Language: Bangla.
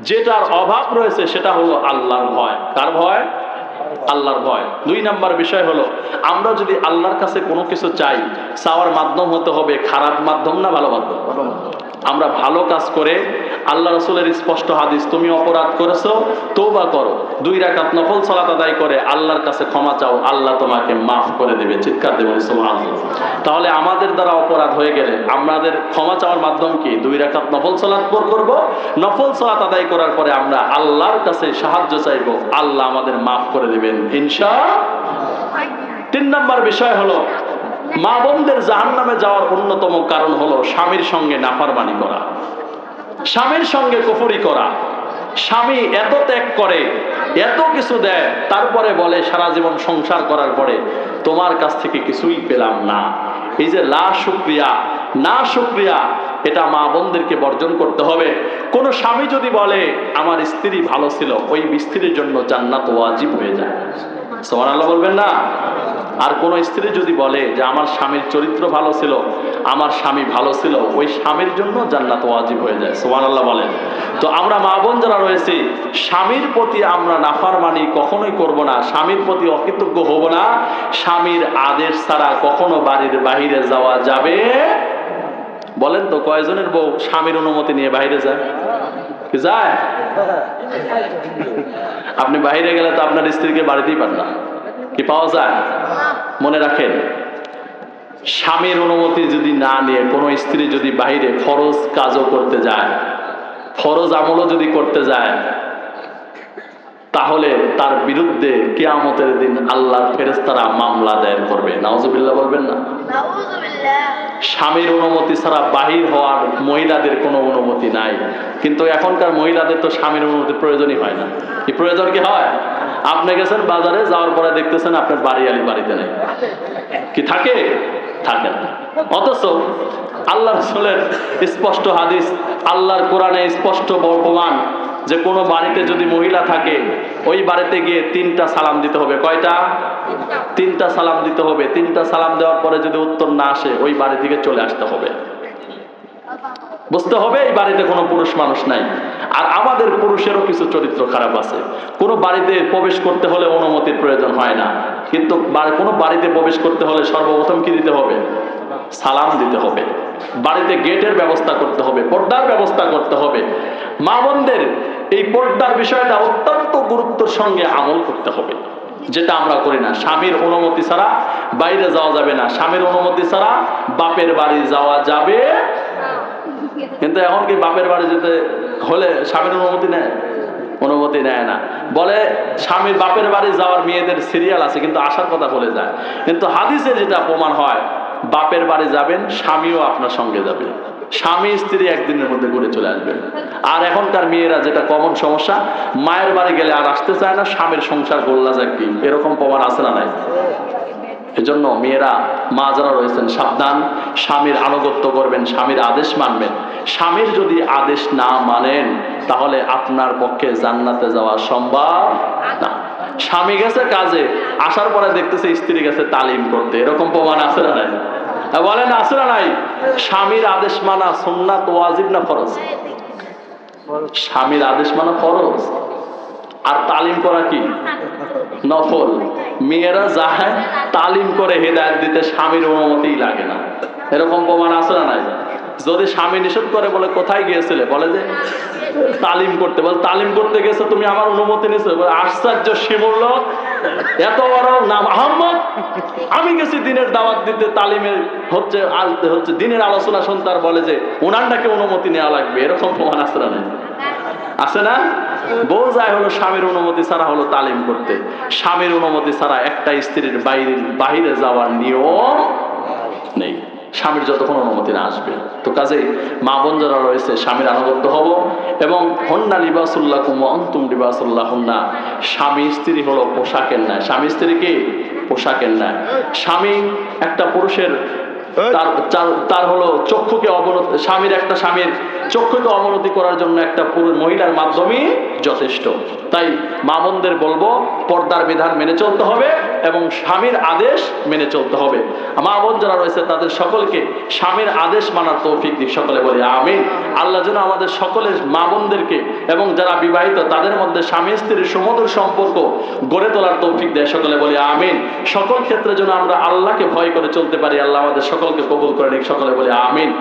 যেটার অভাব রয়েছে সেটা হলো আল্লাহর ভয়। কার ভয়? আল্লাহর ভয়। দুই নাম্বার বিষয় হলো, আমরা যদি আল্লাহর কাছে কোনো কিছু চাই, চাওয়ার মাধ্যম হতে হবে খারাপ মাধ্যম না ভালো মাধ্যম? আমরা ভালো কাজ করে আল্লাহ রসুলের স্পষ্ট হাদিস, তুমি অপরাধ করেছ তৌবা করো। দুই রাকাত নফল সালাত আদায় করে আল্লাহর কাছে ক্ষমা চাও, আল্লাহ তোমাকে মাফ করে দেবে। চিৎকার দেবে। তাহলে আমাদের দ্বারা অপরাধ হয়ে গেলে আমাদের ক্ষমা চাওয়ার মাধ্যম কি? দুই রাকাত নফল সালাত পর করব, নফল সালাত আদায় করার পরে আমরা আল্লাহর কাছে সাহায্য চাইব, আল্লাহ আমাদের মাফ করে দেবেন ইনশা তিন নম্বর বিষয় হলো, মা বোনদের জাহান নামে যাওয়ার অন্যতম কারণ হলো স্বামীর সঙ্গে নাফারমানি করা। স্বামীর সঙ্গে কুফরি করা। স্বামী এত ত্যাগ করে, এত কিছু দেয়, তারপরে বলে সারা জীবন সংসার করার পরে তোমার কাছ থেকে কিছুই পেলাম না। এই যে লা শুক্রিয়া, না শুক্রিয়া, এটা মা বোনদেরকে বর্জন করতে হবে। কোন স্বামী যদি বলে, আমার স্ত্রী ভালো ছিল, ওই স্ত্রীর জন্য জান্নাত ওয়াজিব হয়ে যায়। সোমান আল্লাহ বলবেন না? আর কোন স্ত্রী যদি বলে যে আমার স্বামীর চরিত্র ভালো ছিল, আমার স্বামী ভালো ছিল, ওই স্বামীর জন্য জান্নাত ওয়াজিব হয়ে যায় সোমান আল্লাহ বলেন। তো আমরা মা বোন যারা রয়েছি, স্বামীর প্রতি আমরা নাফারমানি কখনোই করব না, স্বামীর প্রতি অকৃতজ্ঞ হব না, স্বামীর আদেশ ছাড়া কখনো বাড়ির বাহিরে যাওয়া যাবে বলেন তো কয়জনের বউ স্বামীর অনুমতি নিয়ে বাইরে যায়? কি যায়? আপনি বাইরে গেলে তো আপনার স্ত্রীকে বাড়িতেই পান না, কি পাওয়া যায়? মনে রাখেন, স্বামীর অনুমতি যদি না নিয়ে কোনো স্ত্রী যদি বাহিরে ফরজ কাজও করতে যায়, ফরজ আমলও যদি করতে যায়, তাহলে তার বিরুদ্ধে কেয়ামতের দিন আল্লাহর ফেরেস্তারা মামলা দায়ের করবে। নাওজুবিল্লাহ বলবেন না? স্বামীর অনুমতি ছাড়া বাহির হওয়ার মহিলাদের কোনো অনুমতি নাই। কিন্তু এখনকার মহিলাদের তো স্বামীর অনুমতির প্রয়োজনই হয় না। কি প্রয়োজন কি হয়? আপনি গেছেন বাজারে, যাওয়ার পরে দেখতেছেন আপনার বাড়ি আলি বাড়িতে নেই। কি থাকে? থাকে না। অথচ আল্লাহ রসুলের স্পষ্ট হাদিস, আল্লাহর কোরআনে স্পষ্ট প্রমাণ যে কোনো বাড়িতে যদি মহিলা থাকে, ওই বাড়িতে গিয়ে তিনটা সালাম দিতে হবে। কয়টা? তিনটা সালাম দিতে হবে। তিনটা সালাম দেওয়ার পরে যদি উত্তর না আসে, ওই বাড়ি থেকে চলে আসতে হবে। বুঝতে হবে, এই বাড়িতে কোনো পুরুষ মানুষ নাই। আর আমাদের পুরুষেরও কিছু চরিত্র খারাপ আছে। কোনো বাড়িতে প্রবেশ করতে হলে অনুমতির প্রয়োজন হয় না। কিন্তু কোনো বাড়িতে প্রবেশ করতে হলে সর্বপ্রথম কি দিতে হবে? সালাম দিতে হবে। বাড়িতে গেটের ব্যবস্থা করতে হবে, পর্দার ব্যবস্থা করতে হবে। মা বোনদের এই পর্দার বিষয়টা অত্যন্ত গুরুত্বের সঙ্গে আমল করতে হবে। যেটা আমরা করি না। স্বামীর অনুমতি ছাড়া বাইরে যাওয়া যাবে না। স্বামীর অনুমতি ছাড়া বাপের বাড়ি যাওয়া যাবে কিন্তু এখন কি বাপের বাড়ি যেতে হলে স্বামীর অনুমতি নেয়? অনুমতি নেয় না। বলে স্বামীর বাপের বাড়ি যাওয়ার মেয়েদের সিরিয়াল আছে, কিন্তু আসার কথা বলে যায়। কিন্তু হাদিসে যেটা প্রমাণ হয়, বাপের বাড়ি যাবেন, স্বামীও আপনার সঙ্গে যাবে। স্বামী স্ত্রী একদিনের মধ্যে ঘুরে চলে আসবেন আর এখনকার মেয়েরা যেটা কমন সমস্যা, মায়ের বাড়ি গেলে আর আসতে চায় না, স্বামীর সংসার গোল্লা যাক কি? এরকম প্রমাণ আছে না নাই? এজন্য মেয়েরা, মা যারা রয়েছেন, সাবধান। স্বামীর আনুগত্য করবেন, স্বামীর আদেশ মানবেন। স্বামীর যদি আদেশ না মানেন, তাহলে আপনার পক্ষে জান্নাতে যাওয়া সম্ভব না। স্বামী গেছে কাজে, আসার পরে দেখতেছে স্ত্রী গেছে তালিম করতে। এরকম প্রমাণ আছে না নাই? বলেন আছে না নাই। স্বামীর আদেশ মানা সুন্নাত ওয়াজিব না ফরজ? স্বামীর আদেশ মানা ফরজ। আর তালিম করা কি? নফল। মেয়েরা যায়, তালিম করে হেদায়ত দিতে স্বামীর অনুমতিই লাগে না। এরকম প্রমাণ আছে না নাই? যদি স্বামী নিষেধ করে বলে, কোথায় গিয়েছিলে? বলে যে, তালিম করতে। বলে, তালিম করতে গেছো, তুমি আমার অনুমতি নিছো। আশ্চর্য শিমুল্ল এত বড় নাম আহম্মদ? আমি গেছি দিনের দাওয়াত দিতে, তালিমের হচ্ছে হচ্ছে দিনের আলোচনা শুন তার বলে যে ওনার নাকি অনুমতি নেওয়া লাগবে। এরকম প্রমাণ আছে না আছে না? বউ যায় হলো স্বামীর অনুমতি ছাড়া হলো তালিম করতে। স্বামীর অনুমতি ছাড়া একটা স্ত্রীর বাইরে বাহিরে যাওয়ার নিয়ম স্বামীর যতক্ষণ অনুমতি না আসবে। তো কাজেই মা বোন যারা রয়েছে স্বামীর আনুগত্য হব এবং হন্না লিবাসুল্লাহ কুম অন্তুম লিবাসুল্লাহ হন্না স্বামী স্ত্রী হলো পোশাকের ন্যায়। স্বামী স্ত্রী কি? পোশাকের ন্যায়। স্বামী একটা পুরুষের তার তার- হলো চক্ষুকে অবনতি স্বামীর একটা স্বামীর চক্ষুকে অবনতি করার জন্য একটা পুরুষ মহিলার মাধ্যমেই যথেষ্ট। তাই মা বোনদের বলব পর্দার বিধান মেনে চলতে হবে। এবং স্বামীর আদেশ মেনে চলতে হবে। মা বোন যারা রয়েছে, তাদের সকলকে স্বামীর আদেশ মানার তৌফিক দিক সকলে বলি, আমিন। আল্লাহ যেন আমাদের সকলের মা বোনদেরকে এবং যারা বিবাহিত, তাদের মধ্যে স্বামী স্ত্রীর সুমধুর সম্পর্ক গড়ে তোলার তৌফিক দেয় সকলে বলি, আমিন। সকল ক্ষেত্রে যেন আমরা আল্লাহকে ভয় করে চলতে পারি, আল্লাহ আমাদের সকলকে কবুল করে নিক, সকলে বলি, আমিন।